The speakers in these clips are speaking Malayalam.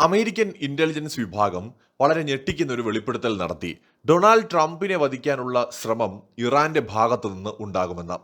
അമേരിക്കൻ ഇന്റലിജൻസ് വിഭാഗം വളരെ ഞെട്ടിക്കുന്ന ഒരു വെളിപ്പെടുത്തൽ നടത്തി. ഡൊണാൾഡ് ട്രംപിനെ വധിക്കാനുള്ള ശ്രമം ഇറാന്റെ ഭാഗത്തു നിന്ന് ഉണ്ടാകുമെന്ന്.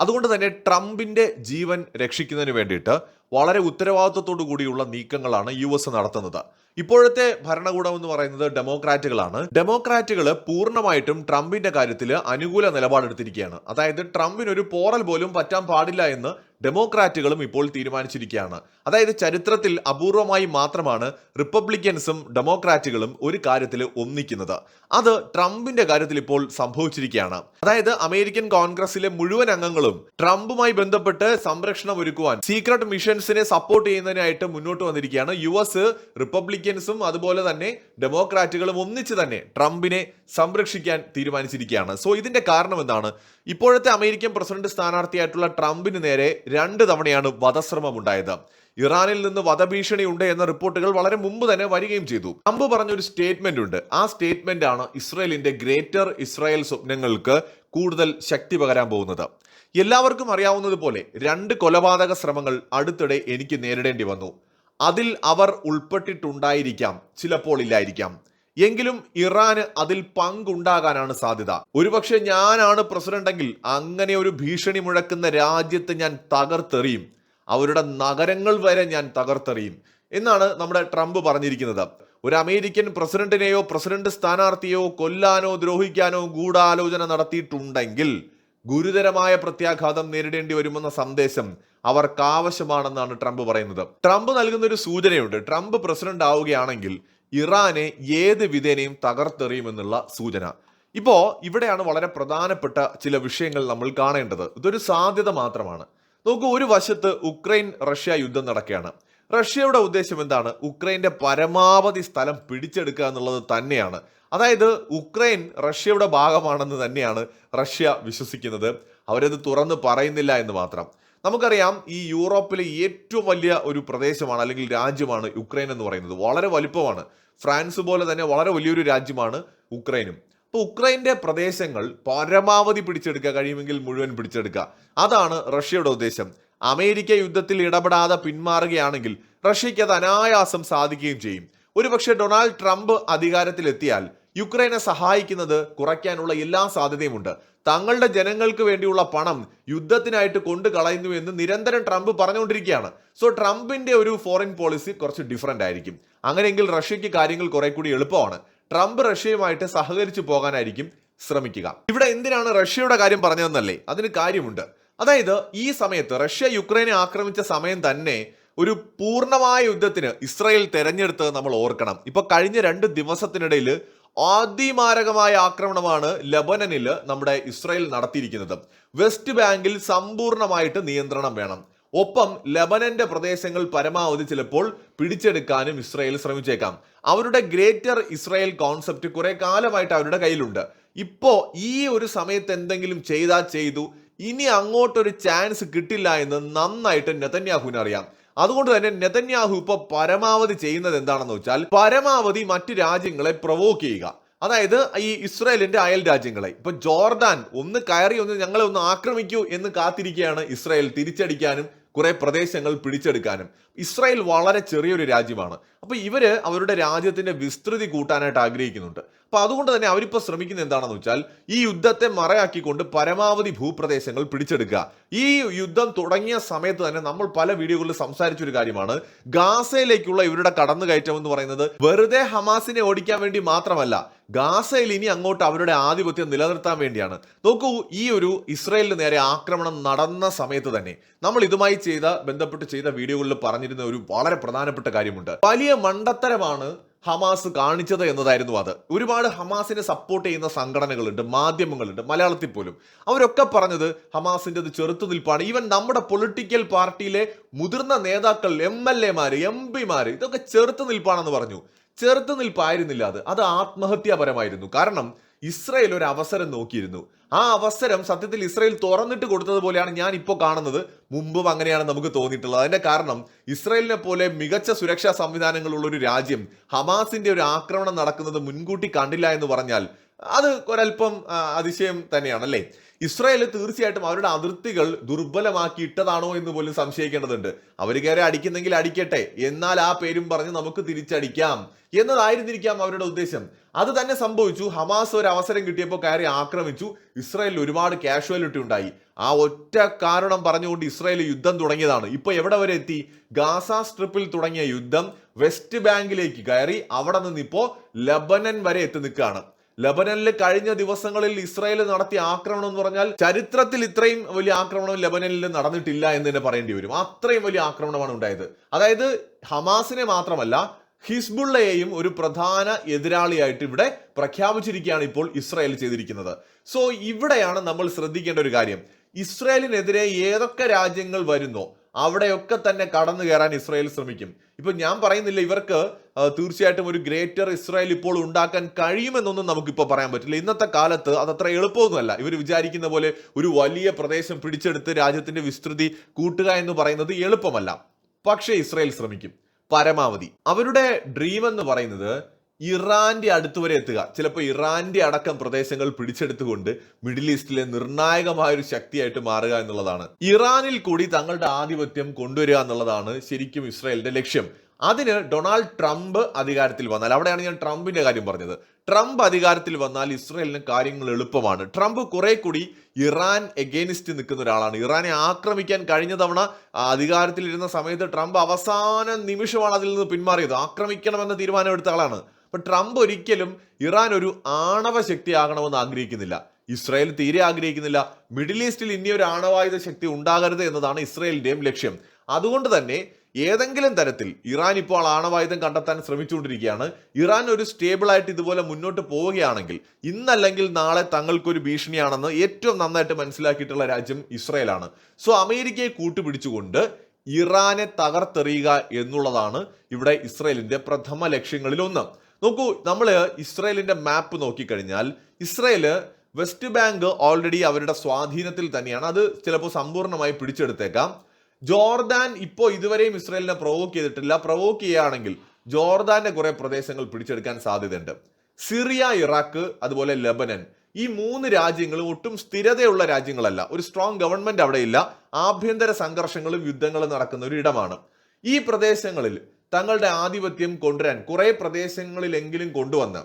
അതുകൊണ്ട് തന്നെ ട്രംപിന്റെ ജീവൻ രക്ഷിക്കുന്നതിന് വേണ്ടിയിട്ട് വളരെ ഉത്തരവാദിത്വത്തോടു കൂടിയുള്ള നീക്കങ്ങളാണ് യു എസ് നടത്തുന്നത്. ഇപ്പോഴത്തെ ഭരണകൂടം എന്ന് പറയുന്നത് ഡെമോക്രാറ്റുകളാണ്. ഡെമോക്രാറ്റുകൾ പൂർണമായിട്ടും ട്രംപിന്റെ കാര്യത്തിൽ അനുകൂല നിലപാടെടുത്തിരിക്കുകയാണ്. അതായത് ട്രംപിന് ഒരു പോറൽ പോലും പറ്റാൻ പാടില്ല എന്ന് ഡെമോക്രാറ്റുകളും ഇപ്പോൾ തീരുമാനിച്ചിരിക്കുകയാണ്. അതായത് ചരിത്രത്തിൽ അപൂർവമായി മാത്രമാണ് റിപ്പബ്ലിക്കൻസും ഡെമോക്രാറ്റുകളും ഒരു കാര്യത്തിൽ ഒന്നിക്കുന്നത്. അത് ട്രംപിന്റെ കാര്യത്തിൽ ഇപ്പോൾ സംഭവിച്ചിരിക്കുകയാണ്. അതായത് അമേരിക്കൻ കോൺഗ്രസിലെ മുഴുവൻ അംഗങ്ങളും ട്രംപുമായി ബന്ധപ്പെട്ട് സംരക്ഷണം ഒരുക്കുവാൻ സീക്രട്ട് മിഷൻസിനെ സപ്പോർട്ട് ചെയ്യുന്നതിനായിട്ട് മുന്നോട്ട് വന്നിരിക്കുകയാണ്. യു എസ് റിപ്പബ്ലിക്കൻസും അതുപോലെ തന്നെ ഡെമോക്രാറ്റുകളും ഒന്നിച്ച് തന്നെ ട്രംപിനെ സംരക്ഷിക്കാൻ തീരുമാനിച്ചിരിക്കുകയാണ്. സോ ഇതിന്റെ കാരണം എന്താണ്? ഇപ്പോഴത്തെ അമേരിക്കൻ പ്രസിഡന്റ് സ്ഥാനാർത്ഥിയായിട്ടുള്ള ട്രംപിന് നേരെ രണ്ട് തവണയാണ് വധശ്രമം ഉണ്ടായത് ഇറാനിൽ നിന്ന് വധഭീഷണി ഉണ്ട് എന്ന റിപ്പോർട്ടുകൾ വളരെ മുമ്പ് തന്നെ വരികയും ചെയ്തു. ട്രംപ് പറഞ്ഞൊരു സ്റ്റേറ്റ്മെന്റ് ഉണ്ട്. ആ സ്റ്റേറ്റ്മെന്റ് ആണ് ഇസ്രയേലിന്റെ ഗ്രേറ്റർ ഇസ്രായേൽ സ്വപ്നങ്ങൾക്ക് കൂടുതൽ ശക്തി പകരാൻ പോകുന്നത്. എല്ലാവർക്കും അറിയാവുന്നതുപോലെ രണ്ട് കൊലപാതക ശ്രമങ്ങൾ അടുത്തിടെ എനിക്ക് നേരിടേണ്ടി വന്നു. അതിൽ അവർ ഉൾപ്പെട്ടിട്ടുണ്ടായിരിക്കാം. ചിലപ്പോൾ ഇല്ലായിരിക്കാം. എങ്കിലും ഇറാന് അതിൽ പങ്കുണ്ടാകാനാണ് സാധ്യത. ഒരുപക്ഷെ ഞാനാണ് പ്രസിഡന്റെങ്കിൽ അങ്ങനെ ഒരു ഭീഷണി മുഴക്കുന്ന രാജ്യത്ത് ഞാൻ തകർത്തെറിയും. അവരുടെ നഗരങ്ങൾ വരെ ഞാൻ തകർത്തെറിയും. എന്നാണ് നമ്മുടെ ട്രംപ് പറഞ്ഞിരിക്കുന്നത്. ഒരു അമേരിക്കൻ പ്രസിഡന്റിനെയോ പ്രസിഡന്റ് സ്ഥാനാർത്ഥിയോ കൊല്ലാനോ ദ്രോഹിക്കാനോ ഗൂഢാലോചന നടത്തിയിട്ടുണ്ടെങ്കിൽ ഗുരുതരമായ പ്രത്യാഘാതം നേരിടേണ്ടി വരുമെന്ന സന്ദേശം അവർക്ക് ആവശ്യമാണെന്നാണ് ട്രംപ് പറയുന്നത്. ട്രംപ് നൽകുന്ന ഒരു സൂചനയുണ്ട്. ട്രംപ് പ്രസിഡന്റ് ആവുകയാണെങ്കിൽ ഇറാനെ ഏത് വിധേനയും തകർത്തെറിയുമെന്നുള്ള സൂചന. ഇപ്പോൾ ഇവിടെയാണ് വളരെ പ്രധാനപ്പെട്ട ചില വിഷയങ്ങൾ നമ്മൾ കാണേണ്ടത്. ഇതൊരു സാധ്യത മാത്രമാണ്. നോക്കൂ ഒരു വശത്ത് ഉക്രൈൻ റഷ്യ യുദ്ധം നടക്കുകയാണ്. റഷ്യയുടെ ഉദ്ദേശം എന്താണ്? ഉക്രൈന്റെ പരമാവധി സ്ഥലം പിടിച്ചെടുക്കുക എന്നുള്ളത് തന്നെയാണ്. അതായത് ഉക്രൈൻ റഷ്യയുടെ ഭാഗമാണെന്ന് തന്നെയാണ് റഷ്യ വിശ്വസിക്കുന്നത്. അവരത് തുറന്ന് പറയുന്നില്ല എന്ന് മാത്രം. നമുക്കറിയാം ഈ യൂറോപ്പിലെ ഏറ്റവും വലിയ ഒരു പ്രദേശമാണ് അല്ലെങ്കിൽ രാജ്യമാണ് യുക്രൈൻ എന്ന് പറയുന്നത്. വളരെ വലുപ്പമാണ്. ഫ്രാൻസ് പോലെ തന്നെ വളരെ വലിയൊരു രാജ്യമാണ് ഉക്രൈനും. അപ്പോൾ ഉക്രൈന്റെ പ്രദേശങ്ങൾ പരമാവധി പിടിച്ചെടുക്കുക കഴിയുമെങ്കിൽ മുഴുവൻ പിടിച്ചെടുക്കുക. അതാണ് റഷ്യയുടെ ഉദ്ദേശം. അമേരിക്ക യുദ്ധത്തിൽ ഇടപെടാതെ പിന്മാറുകയാണെങ്കിൽ റഷ്യയ്ക്ക് അത് അനായാസം സാധിക്കുകയും ചെയ്യും. ഒരുപക്ഷെ ഡൊണാൾഡ് ട്രംപ് അധികാരത്തിലെത്തിയാൽ യുക്രൈനെ സഹായിക്കുന്നത് കുറയ്ക്കാനുള്ള എല്ലാ സാധ്യതയുമുണ്ട്. തങ്ങളുടെ ജനങ്ങൾക്ക് വേണ്ടിയുള്ള പണം യുദ്ധത്തിനായിട്ട് കൊണ്ടു കളയുന്നു എന്ന് നിരന്തരം ട്രംപ് പറഞ്ഞുകൊണ്ടിരിക്കുകയാണ്. സോ ട്രംപിന്റെ ഒരു ഫോറിൻ പോളിസി കുറച്ച് ഡിഫറെന്റ് ആയിരിക്കും. അങ്ങനെയെങ്കിൽ റഷ്യയ്ക്ക് കാര്യങ്ങൾ കുറെ കൂടി എളുപ്പമാണ്. ട്രംപ് റഷ്യയുമായിട്ട് സഹകരിച്ചു പോകാനായിരിക്കും ശ്രമിക്കുക. ഇവിടെ എന്തിനാണ് റഷ്യയുടെ കാര്യം പറഞ്ഞതെന്നല്ലേ? അതിന് കാര്യമുണ്ട്. അതായത് ഈ സമയത്ത് റഷ്യ യുക്രൈനെ ആക്രമിച്ച സമയം തന്നെ ഒരു പൂർണമായ യുദ്ധത്തിന് ഇസ്രായേൽ തെരഞ്ഞെടുത്തത് നമ്മൾ ഓർക്കണം. ഇപ്പൊ കഴിഞ്ഞ രണ്ട് ദിവസത്തിനിടയിൽ അതിമാരകമായ ആക്രമണമാണ് ലബനനിൽ നമ്മുടെ ഇസ്രായേൽ നടത്തിയിരിക്കുന്നത്. വെസ്റ്റ് ബാങ്കിൽ സമ്പൂർണമായിട്ട് നിയന്ത്രണം വേണം. ഒപ്പം ലബനന്റെ പ്രദേശങ്ങൾ പരമാവധി ചിലപ്പോൾ പിടിച്ചെടുക്കാനും ഇസ്രായേൽ ശ്രമിച്ചേക്കാം. അവരുടെ ഗ്രേറ്റർ ഇസ്രായേൽ കോൺസെപ്റ്റ് കുറെ കാലമായിട്ട് അവരുടെ കയ്യിലുണ്ട്. ഇപ്പോ ഈ ഒരു സമയത്ത് എന്തെങ്കിലും ചെയ്താൽ ചെയ്തു. ഇനി അങ്ങോട്ടൊരു ചാൻസ് കിട്ടില്ല എന്ന് നന്നായിട്ട് നെതന്യാഹുവിന് അറിയാം. അതുകൊണ്ട് തന്നെ നെതന്യാഹു ഇപ്പൊ പരമാവധി ചെയ്യുന്നത് എന്താണെന്ന് വെച്ചാൽ പരമാവധി മറ്റ് രാജ്യങ്ങളെ പ്രൊവോക്ക് ചെയ്യുക. അതായത് ഈ ഇസ്രായേലിന്റെ അയൽ രാജ്യങ്ങളെ. ഇപ്പൊ ജോർദാൻ ഒന്ന് കയറി ഒന്ന് ഞങ്ങളെ ഒന്ന് ആക്രമിക്കൂ എന്ന് കാത്തിരിക്കുകയാണ് ഇസ്രായേൽ തിരിച്ചടിക്കാനും കുറെ പ്രദേശങ്ങൾ പിടിച്ചെടുക്കാനും. ഇസ്രായേൽ വളരെ ചെറിയൊരു രാജ്യമാണ്. അപ്പൊ ഇവർ അവരുടെ രാജ്യത്തിന്റെ വിസ്തൃതി കൂട്ടാനായിട്ട് ആഗ്രഹിക്കുന്നുണ്ട്. അപ്പൊ അതുകൊണ്ട് തന്നെ അവരിപ്പോ ശ്രമിക്കുന്നത് എന്താണെന്ന് വെച്ചാൽ ഈ യുദ്ധത്തെ മറയാക്കിക്കൊണ്ട് പരമാവധി ഭൂപ്രദേശങ്ങൾ പിടിച്ചെടുക്കുക. ഈ യുദ്ധം തുടങ്ങിയ സമയത്ത് തന്നെ നമ്മൾ പല വീഡിയോകളിൽ സംസാരിച്ചൊരു കാര്യമാണ്. ഗാസയിലേക്കുള്ള ഇവരുടെ കടന്നുകയറ്റം എന്ന് പറയുന്നത് വെറുതെ ഹമാസിനെ ഓടിക്കാൻ വേണ്ടി മാത്രമല്ല ഗാസയിൽ ഇനി അങ്ങോട്ട് അവരുടെ ആധിപത്യം നിലനിർത്താൻ വേണ്ടിയാണ്. നോക്കൂ ഈ ഒരു ഇസ്രയേലിന് നേരെ ആക്രമണം നടന്ന സമയത്ത് തന്നെ നമ്മൾ ഇതുമായി ചെയ്ത ബന്ധപ്പെട്ട് ചെയ്ത വീഡിയോകളിൽ പറഞ്ഞിരുന്ന ഒരു വളരെ പ്രധാനപ്പെട്ട കാര്യമുണ്ട്. വലിയ മണ്ടത്തരമാണ് ഹമാസ് കാണിച്ചത് എന്നതായിരുന്നു അത്. ഒരുപാട് ഹമാസിനെ സപ്പോർട്ട് ചെയ്യുന്ന സംഘടനകളുണ്ട് മാധ്യമങ്ങളുണ്ട് മലയാളത്തിൽ പോലും. അവരൊക്കെ പറഞ്ഞത് ഹമാസിന്റെ അത് ചെറുത്തുനിൽപ്പാണ് ഈവൻ നമ്മുടെ പൊളിറ്റിക്കൽ പാർട്ടിയിലെ മുതിർന്ന നേതാക്കൾ എം എൽ എമാർ എം പിമാർ ഇതൊക്കെ ചെറുത്തുനിൽപ്പാണെന്ന് പറഞ്ഞു. ചെറുത്തുനിൽപ്പായിരുന്നില്ല അത്. അത് ആത്മഹത്യാപരമായിരുന്നു. കാരണം ഇസ്രയേൽ ഒരു അവസരം നോക്കിയിരുന്നു. ആ അവസരം സത്യത്തിൽ ഇസ്രയേൽ തുറന്നിട്ട് കൊടുത്തതുപോലെയാണ് ഞാൻ ഇപ്പോൾ കാണുന്നത്. മുമ്പും അങ്ങനെയാണ് നമുക്ക് തോന്നിയിട്ടുള്ളത്. അതിന്റെ കാരണം ഇസ്രയേലിനെ പോലെ മികച്ച സുരക്ഷാ സംവിധാനങ്ങളുള്ള ഒരു രാജ്യം ഹമാസിന്റെ ഒരു ആക്രമണം നടക്കുന്നത് മുൻകൂട്ടി കണ്ടില്ല എന്ന് പറഞ്ഞാൽ അത് ഒരല്പം അതിശയം തന്നെയാണ് അല്ലേ? ഇസ്രായേൽ തീർച്ചയായിട്ടും അവരുടെ അതിർത്തികൾ ദുർബലമാക്കി ഇട്ടതാണോ എന്ന് പോലും സംശയിക്കേണ്ടതുണ്ട്. അവർ കയറി അടിക്കുന്നെങ്കിൽ അടിക്കട്ടെ. എന്നാൽ ആ പേരും പറഞ്ഞ് നമുക്ക് തിരിച്ചടിക്കാം എന്നതായിരുന്നിരിക്കാം അവരുടെ ഉദ്ദേശം. അത് തന്നെ സംഭവിച്ചു. ഹമാസ് ഒരു അവസരം കിട്ടിയപ്പോൾ കയറി ആക്രമിച്ചു. ഇസ്രായേലിൽ ഒരുപാട് കാഷ്വാലിറ്റി ഉണ്ടായി ആ ഒറ്റ കാരണം പറഞ്ഞുകൊണ്ട് ഇസ്രായേൽ യുദ്ധം തുടങ്ങിയതാണ്. ഇപ്പൊ എവിടെ വരെ എത്തി? ഗാസ സ്ട്രിപ്പിൽ തുടങ്ങിയ യുദ്ധം വെസ്റ്റ് ബാങ്കിലേക്ക് കയറി അവിടെ നിന്ന് ഇപ്പോ ലബനൻ വരെ എത്തി നിൽക്കുകയാണ്. ലബനനിൽ കഴിഞ്ഞ ദിവസങ്ങളിൽ ഇസ്രായേൽ നടത്തിയ ആക്രമണം എന്ന് പറഞ്ഞാൽ ചരിത്രത്തിൽ ഇത്രയും വലിയ ആക്രമണം ലബനനിൽ നടന്നിട്ടില്ല എന്ന് തന്നെ പറയേണ്ടി വരും. അത്രയും വലിയ ആക്രമണമാണ് ഉണ്ടായത്. അതായത് ഹമാസിനെ മാത്രമല്ല ഹിസ്ബുള്ളയെയും ഒരു പ്രധാന എതിരാളിയായിട്ട് ഇവിടെ പ്രഖ്യാപിച്ചിരിക്കുകയാണ് ഇപ്പോൾ ഇസ്രായേൽ ചെയ്തിരിക്കുന്നത്. സോ ഇവിടെയാണ് നമ്മൾ ശ്രദ്ധിക്കേണ്ട ഒരു കാര്യം. ഇസ്രായേലിനെതിരെ ഏതൊക്കെ രാജ്യങ്ങൾ വരുന്നു അവിടെയൊക്കെ തന്നെ കടന്നു കയറാൻ ഇസ്രായേൽ ശ്രമിക്കും. ഇപ്പൊ ഞാൻ പറയുന്നില്ല ഇവർക്ക് തീർച്ചയായിട്ടും ഒരു ഗ്രേറ്റർ ഇസ്രായേൽ ഇപ്പോൾ ഉണ്ടാക്കാൻ കഴിയുമെന്നൊന്നും നമുക്കിപ്പോൾ പറയാൻ പറ്റില്ല. ഇന്നത്തെ കാലത്ത് അതത്ര എളുപ്പമൊന്നുമല്ല. ഇവർ വിചാരിക്കുന്ന പോലെ ഒരു വലിയ പ്രദേശം പിടിച്ചെടുത്ത് രാജ്യത്തിന്റെ വിസ്തൃതി കൂട്ടുക എന്ന് പറയുന്നത് എളുപ്പമല്ല. പക്ഷേ ഇസ്രായേൽ ശ്രമിക്കും. പരമാവധി. അവരുടെ ഡ്രീം എന്ന് പറയുന്നത് ഇറാന്റെ അടുത്ത് വരെ എത്തുക. ചിലപ്പോൾ ഇറാന്റെ അടക്കം പ്രദേശങ്ങൾ പിടിച്ചെടുത്തുകൊണ്ട് മിഡിൽ ഈസ്റ്റിലെ നിർണായകമായ ഒരു ശക്തിയായിട്ട് മാറുക എന്നുള്ളതാണ്. ഇറാനിൽ കൂടി തങ്ങളുടെ ആധിപത്യം കൊണ്ടുവരിക എന്നുള്ളതാണ് ശരിക്കും ഇസ്രായേലിന്റെ ലക്ഷ്യം. അതിന് ഡൊണാൾഡ് ട്രംപ് അധികാരത്തിൽ വന്നാൽ അവിടെയാണ് ഞാൻ ട്രംപിന്റെ കാര്യം പറഞ്ഞത്. ട്രംപ് അധികാരത്തിൽ വന്നാൽ ഇസ്രയേലിന് കാര്യങ്ങൾ എളുപ്പമാണ്. ട്രംപ് കുറെ കൂടി ഇറാൻ എഗെയിനിസ്റ്റ് നിൽക്കുന്ന ഒരാളാണ്. ഇറാനെ ആക്രമിക്കാൻ കഴിഞ്ഞ തവണ അധികാരത്തിലിരുന്ന സമയത്ത് ട്രംപ് അവസാന നിമിഷമാണ് അതിൽ നിന്ന് പിന്മാറിയത്. ആക്രമിക്കണമെന്ന തീരുമാനം എടുത്ത ആളാണ്. അപ്പൊ ട്രംപ് ഒരിക്കലും ഇറാൻ ഒരു ആണവ ശക്തിയാകണമെന്ന് ആഗ്രഹിക്കുന്നില്ല. ഇസ്രായേൽ തീരെ ആഗ്രഹിക്കുന്നില്ല. മിഡിൽ ഈസ്റ്റിൽ ഇനി ഒരു ആണവായുധ ശക്തി ഉണ്ടാകരുത് എന്നതാണ് ഇസ്രായേലിന്റെയും ലക്ഷ്യം. അതുകൊണ്ട് തന്നെ ഏതെങ്കിലും തരത്തിൽ ഇറാൻ ഇപ്പോൾ ആണവായുധം കണ്ടെത്താൻ ശ്രമിച്ചുകൊണ്ടിരിക്കുകയാണ്. ഇറാൻ ഒരു സ്റ്റേബിളായിട്ട് ഇതുപോലെ മുന്നോട്ട് പോവുകയാണെങ്കിൽ ഇന്നല്ലെങ്കിൽ നാളെ തങ്ങൾക്കൊരു ഭീഷണിയാണെന്ന് ഏറ്റവും നന്നായിട്ട് മനസ്സിലാക്കിയിട്ടുള്ള രാജ്യം ഇസ്രയേലാണ്. സോ അമേരിക്കയെ കൂട്ടുപിടിച്ചുകൊണ്ട് ഇറാനെ തകർത്തെറിയുക എന്നുള്ളതാണ് ഇവിടെ ഇസ്രയേലിന്റെ പ്രഥമ ലക്ഷ്യങ്ങളിൽ ഒന്ന്. നോക്കൂ നമ്മൾ ഇസ്രയേലിന്റെ മാപ്പ് നോക്കിക്കഴിഞ്ഞാൽ ഇസ്രയേൽ വെസ്റ്റ് ബാങ്ക് ഓൾറെഡി അവരുടെ സ്വാധീനത്തിൽ തന്നെയാണ്. അത് ചിലപ്പോൾ സമ്പൂർണമായി പിടിച്ചെടുത്തേക്കാം. ജോർദാൻ ഇപ്പോൾ ഇതുവരെയും ഇസ്രയേലിനെ പ്രൊവോക്ക് ചെയ്തിട്ടില്ല. പ്രൊവോക്ക് ചെയ്യുകയാണെങ്കിൽ ജോർദാന്റെ കുറെ പ്രദേശങ്ങൾ പിടിച്ചെടുക്കാൻ സാധ്യതയുണ്ട്. സിറിയ ഇറാഖ് അതുപോലെ ലെബനൻ. ഈ മൂന്ന് രാജ്യങ്ങളും ഒട്ടും സ്ഥിരതയുള്ള രാജ്യങ്ങളല്ല. ഒരു സ്ട്രോങ് ഗവൺമെന്റ് അവിടെ ഇല്ല. ആഭ്യന്തര സംഘർഷങ്ങളും യുദ്ധങ്ങളും നടക്കുന്ന ഒരു ഇടമാണ്. ഈ പ്രദേശങ്ങളിൽ തങ്ങളുടെ ആധിപത്യം കൊണ്ടുവരാൻ കുറെ പ്രദേശങ്ങളിലെങ്കിലും കൊണ്ടുവന്ന്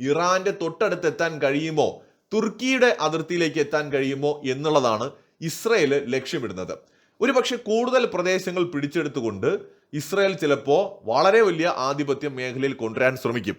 ഇറാന്റെ തൊട്ടടുത്ത് എത്താൻ കഴിയുമോ? തുർക്കിയുടെ അതിർത്തിയിലേക്ക് എത്താൻ കഴിയുമോ? എന്നുള്ളതാണ് ഇസ്രയേൽ ലക്ഷ്യമിടുന്നത്. ഒരുപക്ഷെ കൂടുതൽ പ്രദേശങ്ങൾ പിടിച്ചെടുത്തുകൊണ്ട് ഇസ്രായേൽ ചിലപ്പോൾ വളരെ വലിയ ആധിപത്യം മേഖലയിൽ കൊണ്ടുവരാൻ ശ്രമിക്കും.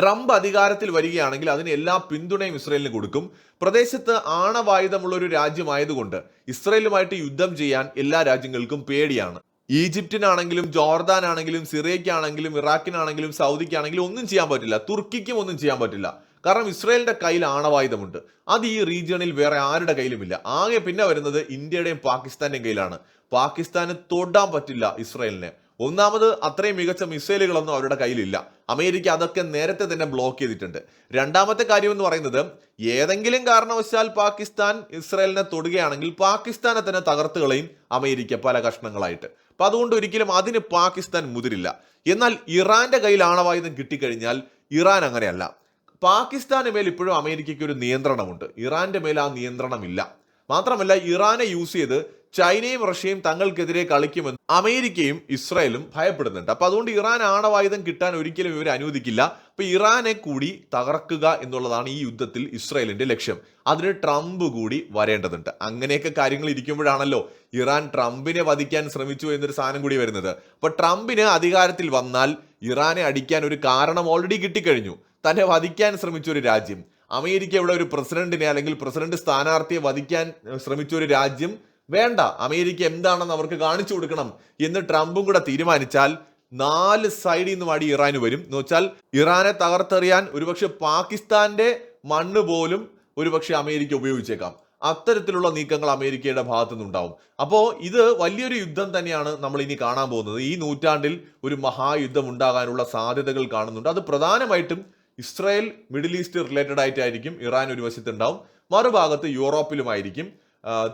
ട്രംപ് അധികാരത്തിൽ വരികയാണെങ്കിൽ അതിന് എല്ലാ പിന്തുണയും ഇസ്രായേലിന് കൊടുക്കും. പ്രദേശത്ത് ആണവായുധമുള്ള ഒരു രാജ്യമായതുകൊണ്ട് ഇസ്രയേലുമായിട്ട് യുദ്ധം ചെയ്യാൻ എല്ലാ രാജ്യങ്ങൾക്കും പേടിയാണ്. ഈജിപ്തിനാണെങ്കിലും ജോർദാനാണെങ്കിലും സിറിയയ്ക്കാണെങ്കിലും ഇറാഖിനാണെങ്കിലും സൗദിക്കാണെങ്കിലും ഒന്നും ചെയ്യാൻ പറ്റില്ല. തുർക്കിക്കും ഒന്നും ചെയ്യാൻ പറ്റില്ല. കാരണം ഇസ്രായേലിന്റെ കയ്യിൽ ആണവായുധമുണ്ട്. അത് ഈ റീജിയണിൽ വേറെ ആരുടെ കയ്യിലുമില്ല. ആകെ പിന്നെ വരുന്നത് ഇന്ത്യയുടെയും പാകിസ്ഥാന്റെയും കയ്യിലാണ്. പാകിസ്ഥാന് തൊടാൻ പറ്റില്ല ഇസ്രായേലിനെ. ഒന്നാമത് അത്രയും മികച്ച മിസൈലുകളൊന്നും അവരുടെ കയ്യിലില്ല. അമേരിക്ക അതൊക്കെ നേരത്തെ തന്നെ ബ്ലോക്ക് ചെയ്തിട്ടുണ്ട്. രണ്ടാമത്തെ കാര്യം എന്ന് പറയുന്നത് ഏതെങ്കിലും കാരണവശാൽ പാകിസ്ഥാൻ ഇസ്രായേലിനെ തൊടുകയാണെങ്കിൽ പാകിസ്ഥാനെ തന്നെ തകർത്ത് കളയും അമേരിക്ക പല കഷ്ണങ്ങളായിട്ട്. അപ്പൊ അതുകൊണ്ട് ഒരിക്കലും അതിന് പാകിസ്ഥാൻ മുതിരില്ല. എന്നാൽ ഇറാന്റെ കയ്യിൽ ആണവായുധം കിട്ടിക്കഴിഞ്ഞാൽ ഇറാൻ അങ്ങനെയല്ല. പാകിസ്ഥാന് മേൽ ഇപ്പോഴും അമേരിക്കയ്ക്ക് ഒരു നിയന്ത്രണമുണ്ട്. ഇറാന്റെ മേൽ ആ നിയന്ത്രണമില്ല. മാത്രമല്ല ഇറാനെ യൂസ് ചെയ്ത് ചൈനയും റഷ്യയും തങ്ങൾക്കെതിരെ കളിക്കുമെന്ന് അമേരിക്കയും ഇസ്രായേലും ഭയപ്പെടുന്നുണ്ട്. അപ്പൊ അതുകൊണ്ട് ഇറാൻ ആണവായുധം കിട്ടാൻ ഒരിക്കലും ഇവർ അനുവദിക്കില്ല. അപ്പൊ ഇറാനെ കൂടി തകർക്കുക എന്നുള്ളതാണ് ഈ യുദ്ധത്തിൽ ഇസ്രായേലിന്റെ ലക്ഷ്യം. അതിന് ട്രംപ് കൂടി വരേണ്ടതുണ്ട്. അങ്ങനെയൊക്കെ കാര്യങ്ങൾ ഇരിക്കുമ്പോഴാണല്ലോ ഇറാൻ ട്രംപിനെ വധിക്കാൻ ശ്രമിച്ചു എന്നൊരു സാധനം കൂടി വരുന്നത്. അപ്പൊ ട്രംപിന് അധികാരത്തിൽ വന്നാൽ ഇറാനെ അടിക്കാൻ ഒരു കാരണം ഓൾറെഡി കിട്ടിക്കഴിഞ്ഞു. തന്നെ വധിക്കാൻ ശ്രമിച്ച ഒരു രാജ്യം. അമേരിക്ക ഇവിടെ ഒരു പ്രസിഡന്റിനെ അല്ലെങ്കിൽ പ്രസിഡന്റ് സ്ഥാനാർത്ഥിയെ വധിക്കാൻ ശ്രമിച്ച ഒരു രാജ്യം വേണ്ട. അമേരിക്ക എന്താണെന്ന് അവർക്ക് കാണിച്ചു കൊടുക്കണം എന്ന് ട്രംപും കൂടെ തീരുമാനിച്ചാൽ നാല് സൈഡിൽ നിന്ന് വാടി ഇറാന് വരും. എന്ന് വെച്ചാൽ ഇറാനെ തകർത്തെറിയാൻ ഒരുപക്ഷെ പാകിസ്ഥാന്റെ മണ്ണ് പോലും ഒരുപക്ഷെ അമേരിക്ക ഉപയോഗിച്ചേക്കാം. അത്തരത്തിലുള്ള നീക്കങ്ങൾ അമേരിക്കയുടെ ഭാഗത്തു നിന്നുണ്ടാവും അപ്പോൾ ഇത് വലിയൊരു യുദ്ധം തന്നെയാണ് നമ്മൾ ഇനി കാണാൻ പോകുന്നത്. ഈ നൂറ്റാണ്ടിൽ ഒരു മഹായുദ്ധം ഉണ്ടാകാനുള്ള സാധ്യതകൾ കാണുന്നുണ്ട്. അത് പ്രധാനമായിട്ടും ഇസ്രായേൽ മിഡിൽ ഈസ്റ്റ് റിലേറ്റഡ് ആയിട്ടായിരിക്കും ഇറാൻ ഒരു വശത്തുണ്ടാവും. മറുഭാഗത്ത് യൂറോപ്പിലുമായിരിക്കും.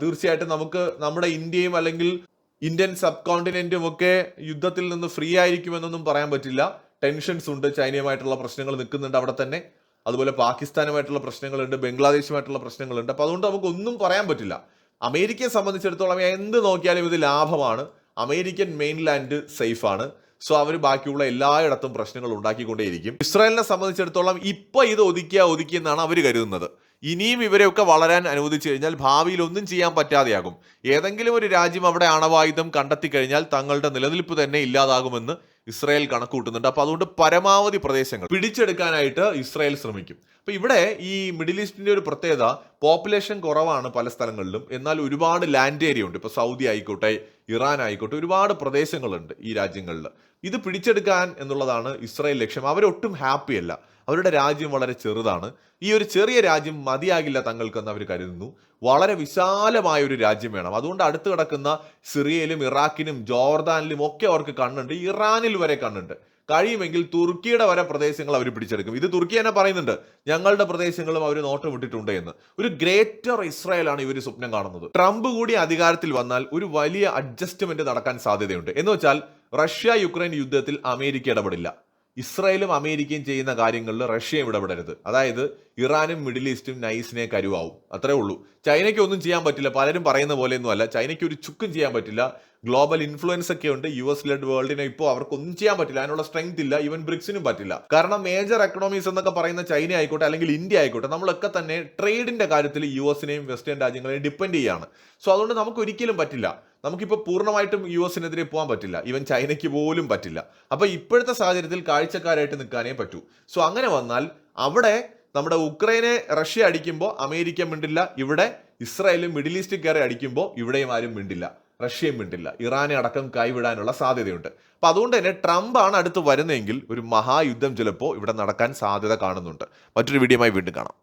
തീർച്ചയായിട്ടും നമുക്ക് നമ്മുടെ ഇന്ത്യയും അല്ലെങ്കിൽ ഇന്ത്യൻ സബ് കോണ്ടിനെന്റും ഒക്കെ യുദ്ധത്തിൽ നിന്ന് ഫ്രീ ആയിരിക്കുമെന്നൊന്നും പറയാൻ പറ്റില്ല. ടെൻഷൻസ് ഉണ്ട് ചൈനയുമായിട്ടുള്ള പ്രശ്നങ്ങൾ നിൽക്കുന്നുണ്ട് അവിടെ തന്നെ. അതുപോലെ പാകിസ്ഥാനുമായിട്ടുള്ള പ്രശ്നങ്ങളുണ്ട് ബംഗ്ലാദേശുമായിട്ടുള്ള പ്രശ്നങ്ങളുണ്ട്. അപ്പോൾ അതുകൊണ്ട് നമുക്ക് ഒന്നും പറയാൻ പറ്റില്ല. അമേരിക്കയെ സംബന്ധിച്ചിടത്തോളം എന്ത് നോക്കിയാലും ഇത് ലാഭമാണ്. അമേരിക്കൻ മെയിൻലാൻഡ് സേഫാണ് സോ അവർ ബാക്കിയുള്ള എല്ലായിടത്തും പ്രശ്നങ്ങൾ ഉണ്ടാക്കിക്കൊണ്ടേയിരിക്കും. ഇസ്രായേലിനെ സംബന്ധിച്ചിടത്തോളം ഇപ്പോൾ ഇത് ഒതുക്കിയ ഒതുക്കി എന്നാണ് അവർ കരുതുന്നത്. ഇനിയും ഇവരെയൊക്കെ വളരാൻ അനുവദിച്ചു കഴിഞ്ഞാൽ ഭാവിയിൽ ഒന്നും ചെയ്യാൻ പറ്റാതെയാകും. ഏതെങ്കിലും ഒരു രാജ്യം അവിടെ അണവായുധം കണ്ടെത്തി കഴിഞ്ഞാൽ തങ്ങളുടെ നിലനിൽപ്പ് തന്നെ ഇല്ലാതാകുമെന്ന് ഇസ്രായേൽ കണക്കുകൂട്ടുന്നുണ്ട് അപ്പൊ അതുകൊണ്ട് പരമാവധി പ്രദേശങ്ങൾ പിടിച്ചെടുക്കാനായിട്ട് ഇസ്രായേൽ ശ്രമിക്കും. അപ്പൊ ഇവിടെ ഈ മിഡിൽ ഈസ്റ്റിന്റെ ഒരു പ്രത്യേകത പോപ്പുലേഷൻ കുറവാണ് പല സ്ഥലങ്ങളിലും. എന്നാൽ ഒരുപാട് ലാൻഡ് ഏരിയ ഉണ്ട്. ഇപ്പൊ സൗദി ആയിക്കോട്ടെ ഇറാൻ ആയിക്കോട്ടെ ഒരുപാട് പ്രദേശങ്ങളുണ്ട് ഈ രാജ്യങ്ങളിൽ ഇത് പിടിച്ചെടുക്കാൻ എന്നുള്ളതാണ് ഇസ്രായേൽ ലക്ഷ്യം. അവരൊട്ടും ഹാപ്പി അല്ല. അവരുടെ രാജ്യം വളരെ ചെറുതാണ്. ഈ ഒരു ചെറിയ രാജ്യം മതിയാകില്ല തങ്ങൾക്കെന്ന് അവർ കരുതുന്നു. വളരെ വിശാലമായ ഒരു രാജ്യം വേണം. അതുകൊണ്ട് അടുത്ത് കിടക്കുന്ന സിറിയയിലും ഇറാഖിനും ജോർദാനിലും ഒക്കെ അവർക്ക് കണ്ണുണ്ട്. ഇറാനിൽ വരെ കണ്ണുണ്ട്. കഴിയുമെങ്കിൽ തുർക്കിയുടെ വരെ പ്രദേശങ്ങൾ അവർ പിടിച്ചെടുക്കും. ഇത് തുർക്കി തന്നെ പറയുന്നുണ്ട്. ഞങ്ങളുടെ പ്രദേശങ്ങളും അവർ നോട്ടം വിട്ടിട്ടുണ്ട് എന്ന്. ഒരു ഗ്രേറ്റർ ഇസ്രായേലാണ് ഇവർ സ്വപ്നം കാണുന്നത്. ട്രംപ് കൂടി അധികാരത്തിൽ വന്നാൽ ഒരു വലിയ അഡ്ജസ്റ്റ്മെന്റ് നടക്കാൻ സാധ്യതയുണ്ട്. എന്ന് വെച്ചാൽ റഷ്യ യുക്രൈൻ യുദ്ധത്തിൽ അമേരിക്ക ഇടപെടില്ല. ഇസ്രായേലും അമേരിക്കയും ചെയ്യുന്ന കാര്യങ്ങളിൽ റഷ്യയും ഇടപെടരുത്. അതായത് ഇറാനും മിഡിൽ ഈസ്റ്റും നൈസിനെ കരുവാവും. അത്രേ ഉള്ളൂ. ചൈനയ്ക്ക് ഒന്നും ചെയ്യാൻ പറ്റില്ല. പലരും പറയുന്ന പോലെയൊന്നും അല്ല. ചൈനയ്ക്ക് ഒരു ചുക്കും ചെയ്യാൻ പറ്റില്ല. ഗ്ലോബൽ ഇൻഫ്ലുവൻസ് ഒക്കെ ഉണ്ട്. യു എസ് ലെഡ് വേൾഡിനെ ഇപ്പോൾ അവർക്കൊന്നും ചെയ്യാൻ പറ്റില്ല. അതിനുള്ള സ്ട്രെങ്ത് ഇല്ല. ഈവൻ ബ്രിക്സിനും പറ്റില്ല. കാരണം മേജർ എക്കണോമീസ് എന്നൊക്കെ പറയുന്ന ചൈന ആയിക്കോട്ടെ അല്ലെങ്കിൽ ഇന്ത്യ ആയിക്കോട്ടെ നമ്മളൊക്കെ തന്നെ ട്രേഡിന്റെ കാര്യത്തിൽ യു എസിനെയും വെസ്റ്റേൺ രാജ്യങ്ങളെയും ഡിപ്പെൻഡ് ചെയ്യാണ്. സോ അതുകൊണ്ട് നമുക്ക് ഒരിക്കലും പറ്റില്ല. നമുക്കിപ്പോൾ പൂർണമായിട്ടും യു എസിനെതിരെ പോകാൻ പറ്റില്ല. ഈവൻ ചൈനയ്ക്ക് പോലും പറ്റില്ല. അപ്പോൾ ഇപ്പോഴത്തെ സാഹചര്യത്തിൽ കാഴ്ചക്കാരായിട്ട് നിൽക്കാനേ പറ്റൂ. സോ അങ്ങനെ വന്നാൽ അവിടെ നമ്മുടെ ഉക്രൈനെ റഷ്യ അടിക്കുമ്പോൾ അമേരിക്ക മിണ്ടില്ല. ഇവിടെ ഇസ്രായേലും മിഡിൽ ഈസ്റ്റ് കയറി അടിക്കുമ്പോൾ ഇവിടെയും ആരും മിണ്ടില്ല. റഷ്യയും മിണ്ടില്ല. ഇറാനെ അടക്കം കൈവിടാനുള്ള സാധ്യതയുണ്ട്. അപ്പൊ അതുകൊണ്ട് തന്നെ ട്രംപ് ആണ് അടുത്ത് വരുന്നതെങ്കിൽ ഒരു മഹായുദ്ധം ചിലപ്പോൾ ഇവിടെ നടക്കാൻ സാധ്യത കാണുന്നുണ്ട്. മറ്റൊരു വീഡിയോയുമായി വീണ്ടും കാണാം.